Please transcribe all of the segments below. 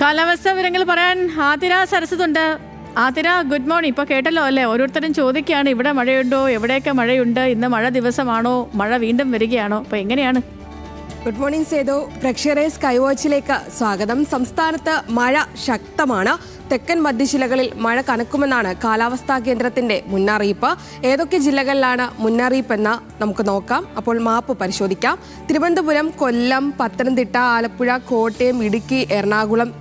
കാലാവസ്ഥ വിവരങ്ങൾ പറയാൻ ആതിര സരസ്വതുണ്ട്. ആതിര ഗുഡ് മോർണിംഗ് ഇപ്പൊ കേട്ടല്ലോ അല്ലേ? ഓരോരുത്തരും ചോദിക്കുകയാണ് ഇവിടെ മഴയുണ്ടോ? എവിടെയൊക്കെ മഴയുണ്ട്? ഇന്ന് മഴ ദിവസമാണോ? മഴ വീണ്ടും വരികയാണോ? അപ്പൊ എങ്ങനെയാണ് ഗുഡ് മോർണിംഗ് സേതു. പ്രേക്ഷകരെ സ്കൈ വാച്ചിലേക്ക് സ്വാഗതം. സംസ്ഥാനത്ത് മഴ ശക്തമാണ്. തെക്കൻ മധ്യജില്ലകളിൽ മഴ കനക്കുമെന്നാണ് കാലാവസ്ഥാ കേന്ദ്രത്തിന്റെ മുന്നറിയിപ്പ്. ഏതൊക്കെ ജില്ലകളിലാണ് മുന്നറിയിപ്പെന്ന് നമുക്ക് നോക്കാം. അപ്പോൾ മാപ്പ് പരിശോധിക്കാം. തിരുവനന്തപുരം കൊല്ലം പത്തനംതിട്ട ആലപ്പുഴ കോട്ടയം ഇടുക്കി എറണാകുളം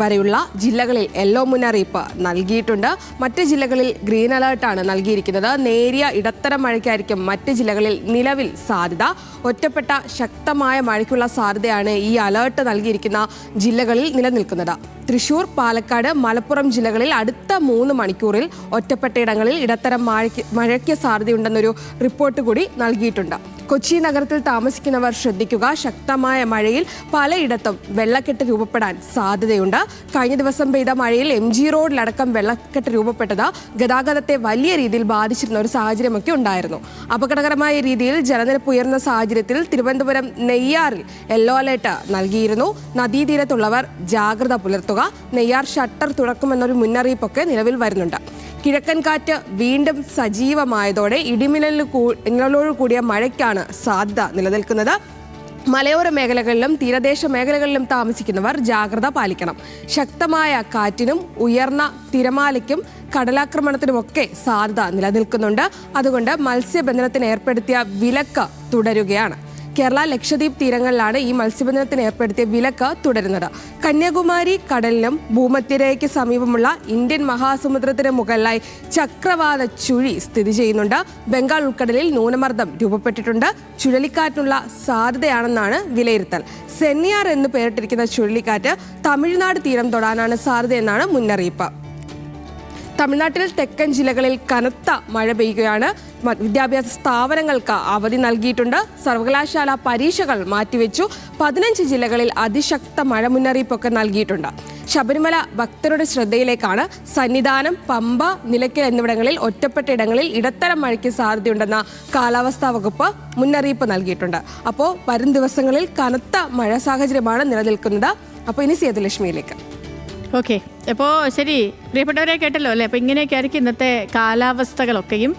വരെയുള്ള ജില്ലകളിൽ യെല്ലോ മുന്നറിയിപ്പ് നൽകിയിട്ടുണ്ട്. മറ്റ് ജില്ലകളിൽ ഗ്രീൻ അലേർട്ടാണ് നൽകിയിരിക്കുന്നത്. നേരിയ ഇടത്തരം മഴയ്ക്കായിരിക്കും മറ്റ് ജില്ലകളിൽ നിലവിൽ സാധ്യത. ഒറ്റപ്പെട്ട ശക്തമായ മഴയ്ക്കുള്ള സാധ്യതയാണ് ഈ അലേർട്ട് നൽകിയിരിക്കുന്ന ജില്ലകളിൽ നിലനിൽക്കുന്നത്. തൃശൂർ പാലക്കാട് മലപ്പുറം ജില്ലകളിൽ അടുത്ത മൂന്ന് മണിക്കൂറിൽ ഒറ്റപ്പെട്ടയിടങ്ങളിൽ ഇടത്തരം മഴയ്ക്ക് മഴയ്ക്ക് സാധ്യതയുണ്ടെന്നൊരു റിപ്പോർട്ട് കൂടി നൽകിയിട്ടുണ്ട്. കൊച്ചി നഗരത്തിൽ താമസിക്കുന്നവർ ശ്രദ്ധിക്കുക. ശക്തമായ മഴയിൽ പലയിടത്തും വെള്ളക്കെട്ട് രൂപപ്പെടാൻ സാധ്യതയുണ്ട്. കഴിഞ്ഞ ദിവസം പെയ്ത മഴയിൽ എം ജി റോഡിലടക്കം വെള്ളക്കെട്ട് രൂപപ്പെട്ടത് ഗതാഗതത്തെ വലിയ രീതിയിൽ ബാധിച്ചിരുന്ന ഒരു സാഹചര്യമൊക്കെ ഉണ്ടായിരുന്നു. അപകടകരമായ രീതിയിൽ ജലനിരപ്പ് ഉയർന്ന സാഹചര്യത്തിൽ തിരുവനന്തപുരം നെയ്യാറിൽ യെല്ലോ അലേർട്ട് നൽകിയിരുന്നു. നദീതീരത്തുള്ളവർ ജാഗ്രത പുലർത്തുക. നെയ്യാർ ഷട്ടർ തുറക്കുമെന്നൊരു മുന്നറിയിപ്പൊക്കെ നിലവിൽ വരുന്നുണ്ട്. കിഴക്കൻ കാറ്റ് വീണ്ടും സജീവമായതോടെ ഇടിമിന്നലോട് കൂടിയ മഴയ്ക്കാണ് സാധ്യത നിലനിൽക്കുന്നത്. മലയോര മേഖലകളിലും തീരദേശ മേഖലകളിലും താമസിക്കുന്നവർ ജാഗ്രത പാലിക്കണം. ശക്തമായ കാറ്റിനും ഉയർന്ന തിരമാലയ്ക്കും കടലാക്രമണത്തിനുമൊക്കെ സാധ്യത നിലനിൽക്കുന്നുണ്ട്. അതുകൊണ്ട് മത്സ്യബന്ധനത്തിന് ഏർപ്പെടുത്തിയ വിലക്ക് തുടരുകയാണ്. കേരള ലക്ഷദ്വീപ് തീരങ്ങളിലാണ് ഈ മത്സ്യബന്ധനത്തിന് ഏർപ്പെടുത്തിയ വിലക്ക് തുടരുന്നത്. കന്യാകുമാരി കടലിനും ഭൂമധ്യരേഖയ്ക്ക് സമീപമുള്ള ഇന്ത്യൻ മഹാസമുദ്രത്തിന് മുകളിലായി ചക്രവാത ചുഴി സ്ഥിതി ചെയ്യുന്നുണ്ട്. ബംഗാൾ ഉൾക്കടലിൽ ന്യൂനമർദ്ദം രൂപപ്പെട്ടിട്ടുണ്ട്. ചുഴലിക്കാറ്റിനുള്ള സാധ്യതയാണെന്നാണ് വിലയിരുത്തൽ. സെന്നിയാർ എന്ന് പേരിട്ടിരിക്കുന്ന ചുഴലിക്കാറ്റ് തമിഴ്നാട് തീരം തൊടാനാണ് സാധ്യതയെന്നാണ് മുന്നറിയിപ്പ്. തമിഴ്നാട്ടിൽ തെക്കൻ ജില്ലകളിൽ കനത്ത മഴ പെയ്യുകയാണ്. വിദ്യാഭ്യാസ സ്ഥാപനങ്ങൾക്ക് അവധി നൽകിയിട്ടുണ്ട്. സർവകലാശാല പരീക്ഷകൾ മാറ്റിവെച്ചു. പതിനഞ്ച് ജില്ലകളിൽ അതിശക്ത മഴ മുന്നറിയിപ്പൊക്കെ നൽകിയിട്ടുണ്ട്. ശബരിമല ഭക്തരുടെ ശ്രദ്ധയിലേക്കാണ്. സന്നിധാനം പമ്പ നിലയ്ക്കൽ എന്നിവിടങ്ങളിൽ ഒറ്റപ്പെട്ട ഇടങ്ങളിൽ ഇടത്തരം മഴയ്ക്ക് സാധ്യതയുണ്ടെന്ന കാലാവസ്ഥാ വകുപ്പ് മുന്നറിയിപ്പ് നൽകിയിട്ടുണ്ട്. അപ്പോൾ വരും ദിവസങ്ങളിൽ കനത്ത മഴ സാഹചര്യമാണ് നിലനിൽക്കുന്നത്. അപ്പോൾ ഇനി സേതുലക്ഷ്മിയിലേക്ക്. ഓക്കെ അപ്പോൾ ശരി പ്രിയപ്പെട്ടവരെ കേട്ടല്ലോ അല്ലേ? അപ്പോൾ ഇങ്ങനെയൊക്കെ ആയിരിക്കും ഇന്നത്തെ കാലാവസ്ഥകളൊക്കെയും.